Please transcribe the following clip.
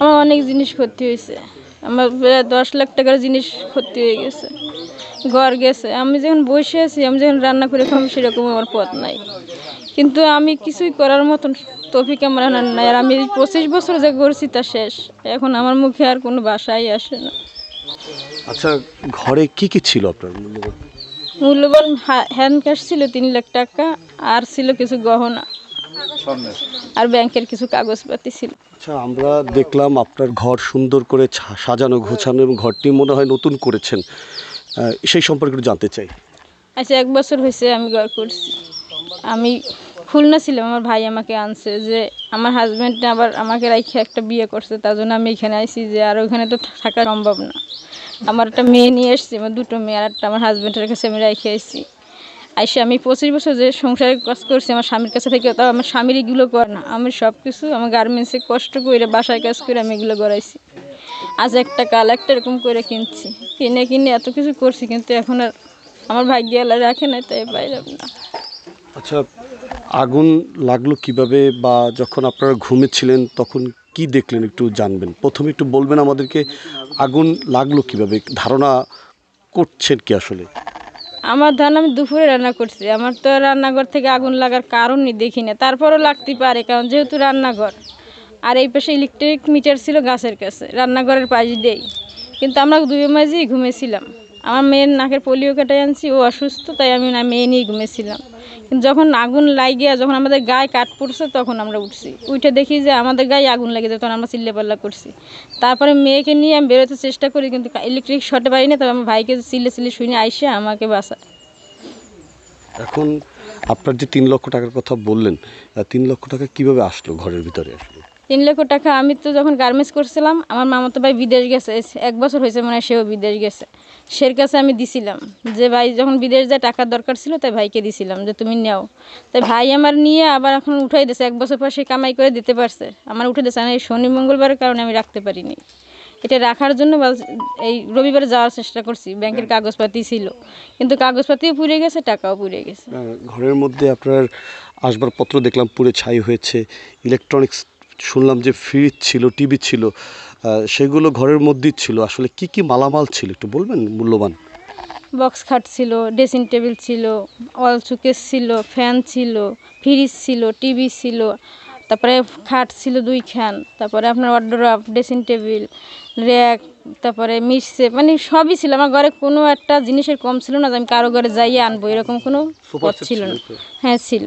আমার অনেক জিনিস ক্ষতি হয়েছে। আমার প্রায় দশ লাখ টাকার জিনিস ক্ষতি হয়ে গেছে। ঘর গেছে। আমি যখন বসে আছি আমি যখন রান্না করে খাব সেরকম আমার পথ নাই। কিন্তু আমি কিছুই করার মতন তফিক আমার নাই। আর আমি পঁচিশ বছর যে করছি তা শেষ। এখন আমার মুখে আর কোনো বাসাই আসে না। আচ্ছা ঘরে কি কি ছিল আপনার মূল্যবান? মূল্যবান হ্যান্ড ক্যাশ ছিল তিন লাখ টাকা আর ছিল কিছু গহনা। আর ব্যাংকের কিছু কাগজপাতি ছিল। আচ্ছা আমরা দেখলাম আপনার ঘর সুন্দর করে ছা- সাজানো গোছানো এবং ঘরটি মনে হয় নতুন করেছেন। সেই সম্পর্কে জানতে চাই। আচ্ছা এক বছর হয়েছে আমি ঘর করছি আমি খুলনা ছিলাম আমার ভাই আমাকে আনছে যে আমার হাজব্যান্ড আবার আমাকে রাখে একটা বিয়ে করছে তার জন্য আমি এখানে আইছি যে আর ওখানে তো থাকা সম্ভব না। আমার একটা মেয়ে নিয়ে এসেছি আমার দুটো মেয়ে আর একটা আমার হাজব্যান্ডের কাছে আমি রেখে আইছি। আইসে আমি পঁচিশ বছর যে সংসারে কাজ করছি, আমার স্বামীর কাছে থেকে তাও আমার স্বামীর এগুলো করে না। আমি সব কিছু আমার গার্মেন্টসে কষ্ট করে বাসায় কাজ করে আমি এগুলো গড়াইছি। আজ একটা কাল, একটা এরকম করে কিনছি। কিনে কিনে এত কিছু করছি, কিন্তু এখন আর আমার ভাগ্য আল্লাহ রাখে না তাই পাইলাম না। আচ্ছা আগুন লাগল কীভাবে বা যখন আপনারা ঘুমেছিলেন, তখন কি দেখলেন একটু জানবেন? প্রথমে একটু বলবেন আমাদেরকে, আগুন লাগল কীভাবে? ধারণা করছেন কি আসলে? আমার ধান আমি দুপুরে রান্না করছি, আমার তো রান্নাঘর থেকে আগুন লাগার কারণই দেখি না তারপরও লাগতে পারে, কারণ যেহেতু রান্নাঘর, আর এই পাশে ইলেকট্রিক মিটার ছিল গাছের কাছে, রান্নাঘরের পাশ দিয়েই, কিন্তু আমরা দুই মাঝেই ঘুমেছিলাম আমার মেয়ের নাকের পোলিও কেটে আনছি, ও অসুস্থ, তাই আমি না, মেয়ে নিয়ে ঘুমেছিলাম যখন আগুন লাগিয়ে যখন আমাদের গায়ে কাট পড়ছে, তখন আমরা উঠছি। উঠে দেখি যে আমাদের গায়ে আগুন লেগে তখন আমরা চিল্লেপাল্লা করছি। তারপরে মেয়েকে নিয়ে আমি বেরোতে চেষ্টা করি, কিন্তু ইলেকট্রিক শর্টে পারি না, তবে আমার ভাইকে চিল্লে চিল্লে শুনে আইসে আমাকে বাসা এখন আপনার যে তিন লক্ষ টাকার কথা বললেন তিন লক্ষ টাকা কীভাবে আসলো ঘরের ভিতরে আসলো? তিন লক্ষ টাকা। আমি তো যখন গার্মেন্টস করছিলাম, আমার মামাতো ভাই বিদেশ গেছে। এক বছর হয়েছে মনে হয় সেও বিদেশ গেছে। সের কাছে আমি দিছিলাম যে, ভাই, যখন বিদেশ যায় টাকার দরকার ছিল, তাই ভাইকে দিছিলাম যে, তুমি নাও। তাই ভাই আমার নিয়ে আবার এখন উঠাই দিয়েছে এক বছর পর সে কামাই করে দিতে পারছে। আমার উঠে দিয়েছে এই শনি, মঙ্গলবারের কারণে আমি রাখতে পারিনি। এটা রাখার জন্য এই রবিবারে যাওয়ার চেষ্টা করছি। ব্যাংকের কাগজপাতি ছিল। কিন্তু কাগজপাতিও পুড়ে গেছে, টাকাও পুড়ে গেছে। ঘরের মধ্যে আপনার আসবাবপত্র দেখলাম পুরো ছাই হয়েছে। ইলেকট্রনিক্স শুনলাম যে ফ্রিজ ছিল টিভি ছিল সেগুলো ঘরের মধ্যেই ছিল। আসলে কি কি মালামাল ছিল একটু বলবেন মূল্যবান? বক্স খাট ছিল ড্রেসিং টেবিল ছিল ওয়াল সুকেস ছিল ফ্যান ছিল ফ্রিজ ছিল টিভি ছিল তারপরে খাট ছিল দুইখান তারপরে আপনার ওয়ার্ড্রপ ড্রেসিং টেবিল র্যাক তারপরে মিক্সে মানে সবই ছিল। আমার ঘরে কোনো একটা জিনিসের কম ছিল না যে আমি কারও ঘরে যাইয়ে আনব এরকম কোনো পথ ছিল না। হ্যাঁ ছিল।